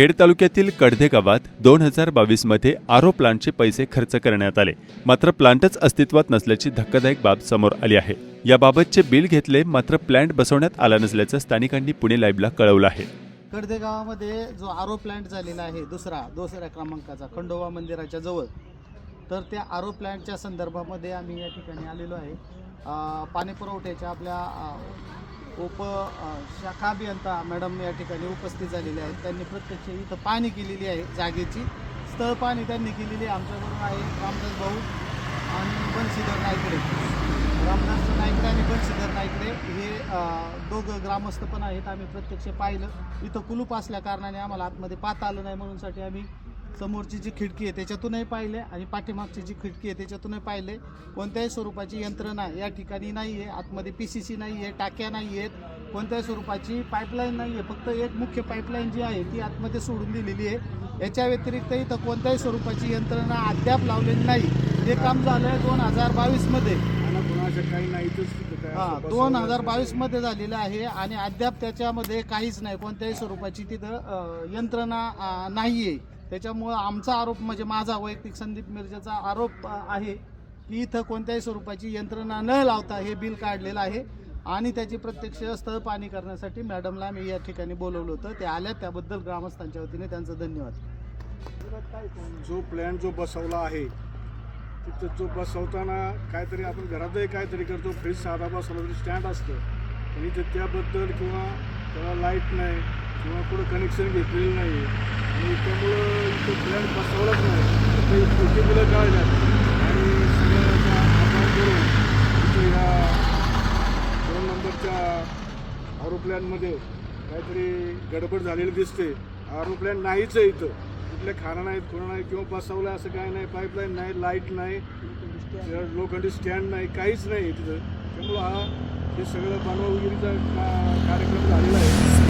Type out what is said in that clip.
खेड तालुक्यातील कडधे गावात दोन हजार बावीसमध्ये आरो प्लांटचे पैसे खर्च करण्यात आले. मात्र प्लांटच अस्तित्वात नसल्याची धक्कादायक बाब समोर आली आहे. याबाबतचे बिल घेतले मात्र प्लांट बसवण्यात आला नसल्याचं स्थानिकांनी पुणे लाईव्हला कळवलं आहे. कडधे गावामध्ये जो आरो प्लांट झालेला आहे दुसरा दुसऱ्या क्रमांकाचा खंडोबा मंदिराच्या जवळ तर त्या आरो प्लांटच्या संदर्भामध्ये आम्ही या ठिकाणी आलेलो आहे. पाणीपुरवठ्याच्या पाणी पुरवठ्याच्या आपल्या उप शाखा अभियंता मॅडम या ठिकाणी उपस्थित झालेले आहेत. त्यांनी प्रत्यक्ष इथं पाहणी केलेली आहे जागेची. स्थळ पाहणी त्यांनी केलेली आहे. आमच्याबरोबर आहे रामदास भाऊ आणि बंशीधर नाईकडे. रामदास नाईकडे आणि बंशीधर नाईकडे हे दोघं ग्रामस्थ पण आहेत. आम्ही प्रत्यक्ष पाहिलं. इथं कुलूप असल्या कारणाने आम्हाला आतमध्ये पाहता आलं नाही. म्हणूनसाठी आम्ही समोरची जी खिडकी आहे त्याच्यातूनही पाहिले आणि पाठीमागची जी खिडकी आहे त्याच्यातूनही पाहिले. कोणत्याही स्वरूपाची यंत्रणा या ठिकाणी नाही आहे आतमध्ये पी सी सी नाही आहे टाक्या नाही आहेत कोणत्याही स्वरूपाची पाईपलाईन नाही आहे फक्त एक मुख्य पाईपलाईन जी आहे ती आतमध्ये सोडून दिलेली आहे. याच्या व्यतिरिक्त इथं कोणत्याही स्वरूपाची यंत्रणा अद्याप लावलेली नाही. हे काम झालं आहे दोन हजार बावीसमध्ये. काही नाही हा दोन हजार. बावीसमध्ये झालेलं आहे आणि अद्याप त्याच्यामध्ये काहीच नाही कोणत्याही स्वरूपाची तिथं अ, यंत्रणा अ, नाहीये. त्याच्यामुळं आमचा आरोप म्हणजे माझा वैयक्तिक संदीप मिर्जाचा आरोप अ, आहे की इथं कोणत्याही स्वरूपाची यंत्रणा न लावता हे बिल काढलेलं आहे आणि त्याची प्रत्यक्ष स्थळ पाणी करण्यासाठी मॅडमला मी या ठिकाणी बोलवलं होतं. ते आल्या त्याबद्दल ग्रामस्थांच्या वतीने त्यांचं धन्यवाद. जो प्लॅन जो बसवला आहे तिथं जो बसवताना काहीतरी आपण घरातही काहीतरी करतो फ्रीज साधा बसवला तरी स्टँड असतं. पण इथं त्याबद्दल किंवा त्याला लाइट नाही किंवा कुठं कनेक्शन घेतलेलं नाही. आणि त्यामुळं इथं प्लॅन बसवलाच नाही. ते छोटी मुलं काढल्यात आणि सगळ्यांचा अकाउंट करून इथे ह्या दोन नंबरच्या आरोप्लॅनमध्ये काहीतरी गडबड झालेली दिसते. आरोप्लॅन नाहीच आहे इथं. कुठल्या खाना नाहीत कोणा नाही किंवा बसवलं असं काही नाही पाईपलाईन नाही लाइट नाही लोखंडी स्टँड नाही काहीच नाही तिथं त्यामुळं हा हे सगळं बनवागिरीचा का कार्यक्रम झालेला आहे.